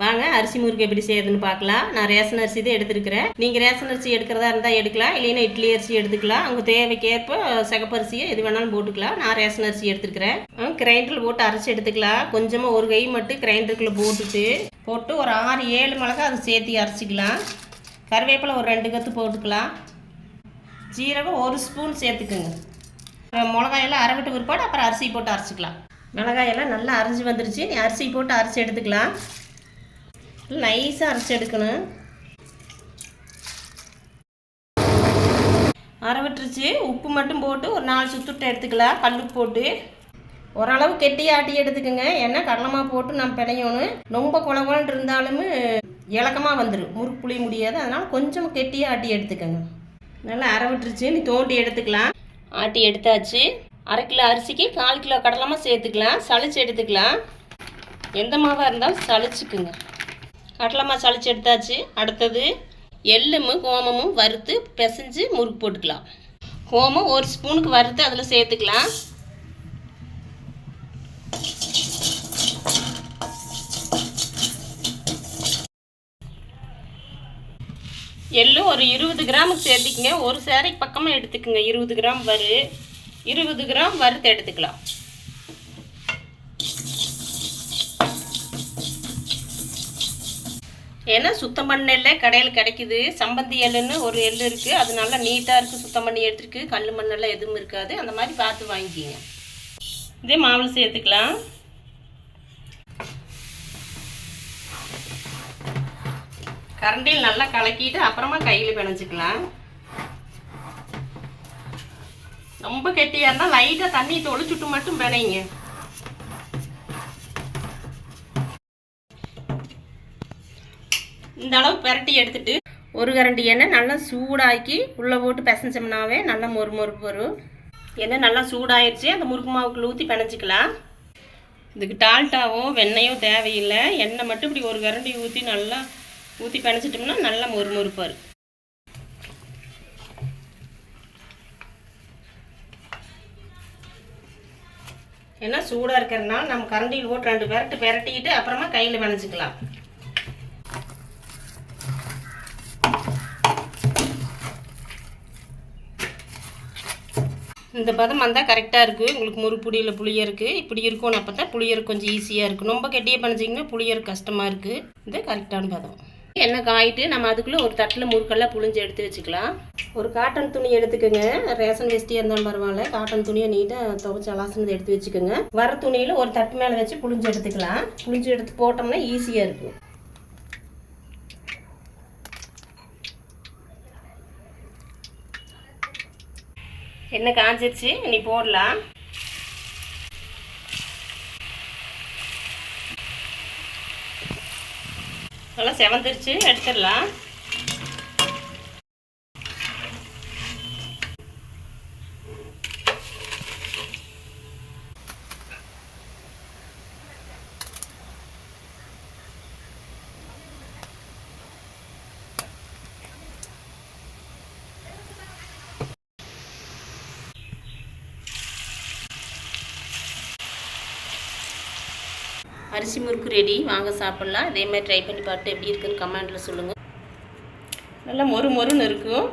வாங்க அரிசி முறுக்கு எப்படி செய்யறதுன்னு பார்க்கலாம். நான் ரேஷன் அரிசி தான் எடுத்துருக்கிறேன். நீங்கள் ரேஷன் அரிசி எடுக்கிறதா இருந்தால் எடுக்கலாம். இல்லைன்னா இட்லி அரிசி எடுத்துக்கலாம். அவங்க தேவைக்கேற்ப சிகப்பரிசியை எது வேணாலும் போட்டுக்கலாம். நான் ரேஷன் அரிசி எடுத்துருக்கிறேன். கிரைண்டரில் போட்டு அரைச்சி எடுத்துக்கலாம். கொஞ்சமாக ஒரு கை மட்டும் கிரைண்டருக்குள்ளே போட்டுட்டு போட்டு ஒரு ஆறு ஏழு மிளகா அதை சேர்த்து அரைச்சிக்கலாம். கருவேப்பிலை ஒரு ரெண்டு கத்து போட்டுக்கலாம். ஜீரகம் ஒரு ஸ்பூன் சேர்த்துக்குங்க. மிளகாயெல்லாம் அரைவிட்டு பிற்பாடு அப்புறம் அரிசி போட்டு அரைச்சிக்கலாம். மிளகாயெல்லாம் நல்லா அரைஞ்சி வந்துருச்சு. நீ அரிசி போட்டு அரைச்சி எடுத்துக்கலாம். நைஸாக அரைச்சி எடுக்கணும். அரை உப்பு மட்டும் போட்டு ஒரு நாலு சுத்துட்டு எடுத்துக்கலாம். கல்லுப்பு போட்டு. ஓரளவு கெட்டியாக ஆட்டி எடுத்துக்கோங்க. ஏன்னா கடலமாக போட்டு நம்ம பிணையணும். ரொம்ப குழகுலன்ட்டு இருந்தாலும் இலக்கமாக வந்துடும் முறுக்கு புளிய முடியாது. அதனால் கொஞ்சம் கெட்டியாக ஆட்டி எடுத்துக்கோங்க. நல்லா அரை விட்டுருச்சு நீ தோண்டி எடுத்துக்கலாம். ஆட்டி எடுத்தாச்சு. அரை கிலோ அரிசிக்கு கால் கிலோ கடலமாக சேர்த்துக்கலாம். சளிச்சு எடுத்துக்கலாம். எந்த மாவாக இருந்தாலும் சளிச்சுக்குங்க. கடலமா சளிச்சு எடுத்தாச்சு. அடுத்தது எள்ளும் கோமமும் வறுத்து பிசைஞ்சு முறுக்கு போட்டுக்கலாம். கோமம் ஒரு ஸ்பூனுக்கு வறுத்து அதில் சேர்த்துக்கலாம். எள்ளு ஒரு இருபது கிராமுக்கு சேர்த்துக்குங்க. ஒரு சேரைக்கு பக்கமாக எடுத்துக்கோங்க. இருபது கிராம் வறு இருபது கிராம் வறுத்து எடுத்துக்கலாம். ஏன்னா சுத்தம் பண்ண எல்லை கடையில் கிடைக்குது. சம்பந்தி எல்லுன்னு ஒரு எள் இருக்குது அது நல்லா நீட்டாக இருக்குது சுத்தம் பண்ணி எடுத்துருக்கு. கல் மண்ணெல்லாம் எதுவும் இருக்காது. அந்த மாதிரி பார்த்து வாங்கிக்கிங்க. இதே மாவில் சேர்த்துக்கலாம். கரண்டியில் நல்லா கலக்கிட்டு அப்புறமா கையில் பிணைஞ்சிக்கலாம். ரொம்ப கெட்டியாக இருந்தால் லைட்டாக தண்ணி தொளிச்சுட்டு மட்டும் பிணைங்க. இந்த அளவு பிரட்டி எடுத்துட்டு ஒரு கரண்டி எண்ணெய் நல்லா சூடாக்கி உள்ளே போட்டு பிசைஞ்சோம்னாவே நல்லா மொறு மொறுப்பு வரும். எண்ணெய் நல்லா சூடாயிருச்சு. அந்த முறுக்கு மாவுக்குள்ள ஊற்றி பிணைச்சிக்கலாம் இதுக்கு டால்ட்டாவோ வெண்ணெயோ தேவையில்லை. எண்ணெய் மட்டும் இப்படி ஒரு கரண்டி ஊற்றி நல்லா ஊற்றி பிணைச்சிட்டோம்னா நல்லா மொறு மொறுப்பு வரும். ஏன்னா சூடாக இருக்கிறதுனால நம்ம கரண்டியில் போட்டு ரெண்டு பெரட்டு பெரட்டிக்கிட்டு அப்புறமா கையில் பிணைச்சிக்கலாம் இந்த பதம் வந்தால் கரெக்டாக இருக்குது உங்களுக்கு முறுப்புடியில் புளியருக்கு இப்படி இருக்கணும் அப்போ தான் புளியருக்கு கொஞ்சம் ஈஸியாக இருக்கும் ரொம்ப கெட்டியாக பண்ணிச்சிங்கன்னா புளியருக்கு கஷ்டமாக இருக்குது இது கரெக்டான பதம். எண்ணெய் காயிட்டு நம்ம அதுக்குள்ளே ஒரு தட்டில் முறுக்கெல்லாம் புளிஞ்சு எடுத்து வச்சுக்கலாம். ஒரு காட்டன் துணி எடுத்துக்கோங்க. ரேஷன் வேஸ்டியாக இருந்தாலும் பரவாயில்ல. காட்டன் துணியை நீட்டாக துவைச்சி அலாசினதை எடுத்து வச்சுக்கோங்க. வர துணியில் ஒரு தட்டு மேலே வச்சு புளிஞ்சு எடுத்துக்கலாம். புளிஞ்சு எடுத்து போட்டோம்னா ஈஸியாக இருக்கும். எண்ணெய் காஞ்சிருச்சு? நீ போடலாம். நல்லா செவந்துருச்சு எடுத்துடலாம். அரிசி முறுக்கு ரெடி வாங்க சாப்பிட்லாம். இதே மாதிரி ட்ரை பண்ணி பார்த்து எப்படி இருக்குன்னு கமெண்டில் சொல்லுங்கள் நல்லா மொறு மொறுன்னு இருக்கும்.